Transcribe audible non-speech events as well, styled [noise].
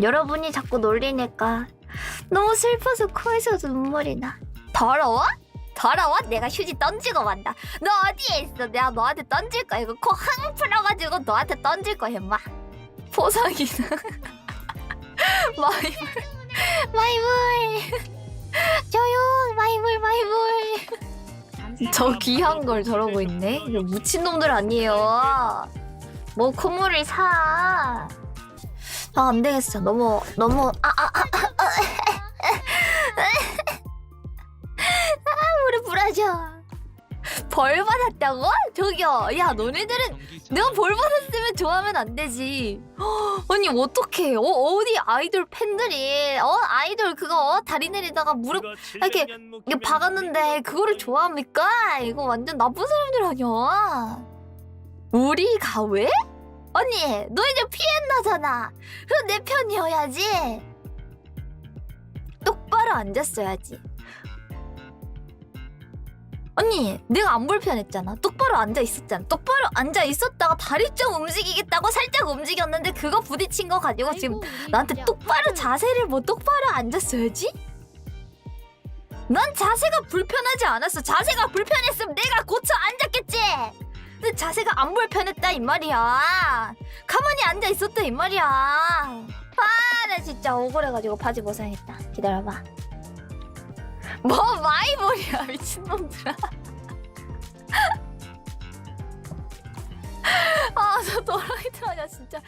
여러분이 자꾸 놀리니까 너무 슬퍼서 코에서 눈물이 나. 더러워? 더러워? 내가 휴지 던지고 만다. 너 어디에 있어? 내가 너한테 던질 거야. 이거 코 항 풀어가지고 너한테 던질 거야, 임마. 보상이다. [laughs] 마이물. 마이물. 조용. 마이물, 마이물. 저 귀한 걸 저러고 있네. 이거 미친놈들 아니에요. 뭐 콧물을 사. 아, 안 되겠어. 너무, 너무, 아, 아, 아, 아, 아, 무릎 부러져. 벌 받았다고? 저기요. 야, 너네들은 내가 벌 받았으면 좋아하면 안 되지. 헉, 아니, 어떡해. 어, 어디 아이돌 팬들이, 어, 아이돌 그거, 어, 다리 내리다가 무릎 이렇게, 이게 박았는데, 그거를 좋아합니까? 이거 완전 나쁜 사람들 아니야. 우리가 왜? 언니, 너 이제 피했나잖아. 그럼 내 편이어야지. 똑바로 앉았어야지. 언니, 내가 안 불편했잖아. 똑바로 앉아 있었잖아. 똑바로 앉아 있었다가 다리 좀 움직이겠다고 살짝 움직였는데 그거 부딪힌 거 가지고 지금 나한테 똑바로 자세를 뭐 똑바로 앉았어야지? 난 자세가 불편하지 않았어. 자세가 불편했으면 내가 고쳐 앉았겠지. 내 자세가 안 불편했다 이 말이야. 가만히 앉아 있었다 이 말이야. 아, 나 진짜 억울해가지고 바지 고생했다. 기다려봐. 뭐 마이볼이야 미친놈들아. [laughs] 아, 저 도라이트 아니야 진짜.